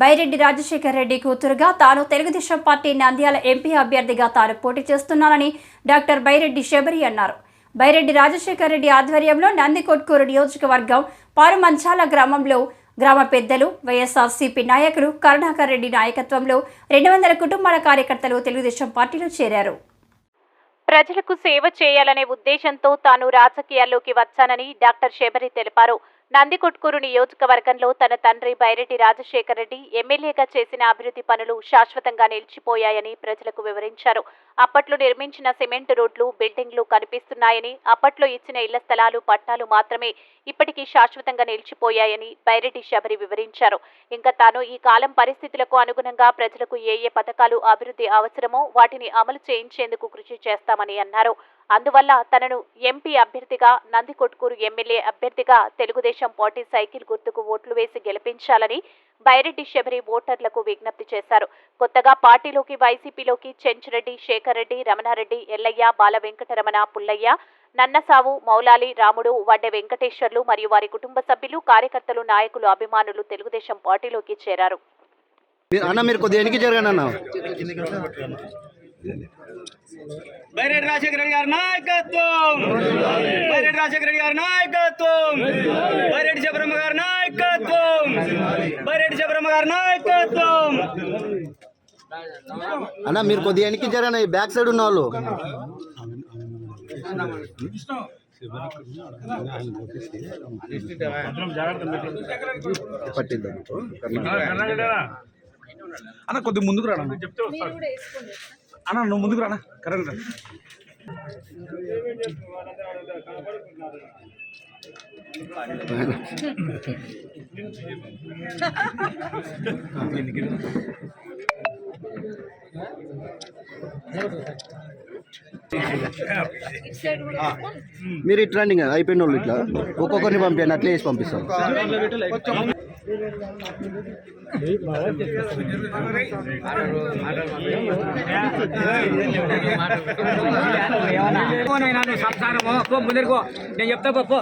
బైరెడ్డి రాజశేఖర్ రెడ్డి కూతురుగా తాను Telugu Desam party Nandyal MP అభ్యర్థిగా తాను పోటీ చేస్తున్నానని డాక్టర్ బైరెడ్డి శబరి అన్నారు. బైరెడ్డి రాజశేఖర్ రెడ్డి ఆధ్వర్యంలో నందికొట్కూరు నియోజకవర్గం పారుమంచాల గ్రామంలో గ్రామ పెద్దలు వైఎస్ఆర్సీపీ నాయకులు కరుణాకర్ రెడ్డి నాయకత్వంలో రెండు వందల కుటుంబాల కార్యకర్తలు తెలుగుదేశం పార్టీలో చేరారు. ప్రజలకు సేవ చేయాలనే ఉద్దేశంతో తాను రాజకీయాల్లోకి వచ్చానని డాక్టర్ శబరి తెలిపారు. నందికొట్కూరు నియోజకవర్గంలో తన తండ్రి బైరెడ్డి రాజశేఖర రెడ్డి ఎమ్మెల్యేగా చేసిన అభివృద్ధి పనులు శాశ్వతంగా నిలిచిపోయాయని ప్రజలకు వివరించారు. అప్పట్లో నిర్మించిన సిమెంట్ రోడ్లు బిల్డింగ్లు కనిపిస్తున్నాయని అప్పట్లో ఇచ్చిన ఇళ్ళ స్థలాలు పట్టాలు మాత్రమే ఇప్పటికీ శాశ్వతంగా నిలిచిపోయాయని బైరెడ్డి శబరి వివరించారు. ఇంకా తాను ఈ కాలం పరిస్థితులకు అనుగుణంగా ప్రజలకు ఏ ఏ పథకాలు అభివృద్ధి అవసరమో వాటిని అమలు చేయించేందుకు కృషి చేస్తామని అన్నారు. అందువల్ల తనను ఎంపీ అభ్యర్థిగా నందికొట్కూరు ఎమ్మెల్యే అభ్యర్థిగా తెలుగుదేశం పార్టీ సైకిల్ గుర్తుకు ఓట్లు వేసి గెలిపించాలని బైరెడ్డి శబరి ఓటర్లకు విజ్ఞప్తి చేశారు. కొత్తగా పార్టీలోకి వైసీపీలోకి చెంచురెడ్డి శేఖర్ రెడ్డి రమణారెడ్డి ఎల్లయ్య బాల వెంకటరమణ పుల్లయ్య నన్నసావు మౌలాలి రాముడు వడ్డె వెంకటేశ్వర్లు మరియు వారి కుటుంబ సభ్యులు కార్యకర్తలు నాయకులు అభిమానులు తెలుగుదేశం పార్టీలోకి చేరారు. అన్న మీరు కొద్దిగా ఎనికి జరగండి అన్న. బైరెడ్డి రాజశేఖర రెడ్డి గారి నాయకత్వం. బైరెడ్డి రాజశేఖర రెడ్డి గారి నాయకత్వం. బైరెడ్డి శబరమ్మ గారి నాయకత్వం. బైరెడ్డి శబరమ్మ గారి నాయకత్వం. అన్న మీరు కొద్దిగా ఎనికి జరగండి ఈ బ్యాక్ సైడ్ ఉన్న వాళ్ళు. పట్టిద్దాం. అన్న కొద్దిగా ముందుకు రానా అన్న నువ్వు ముందుకు రానా కరెక్ట్ మీరు ఇట్లా రండి అయిపోయిన వాళ్ళు ఇట్లా ఒక్కొక్కరిని పంపించండి అట్లే వేసి పంపిస్తాం నేను చెప్తా పో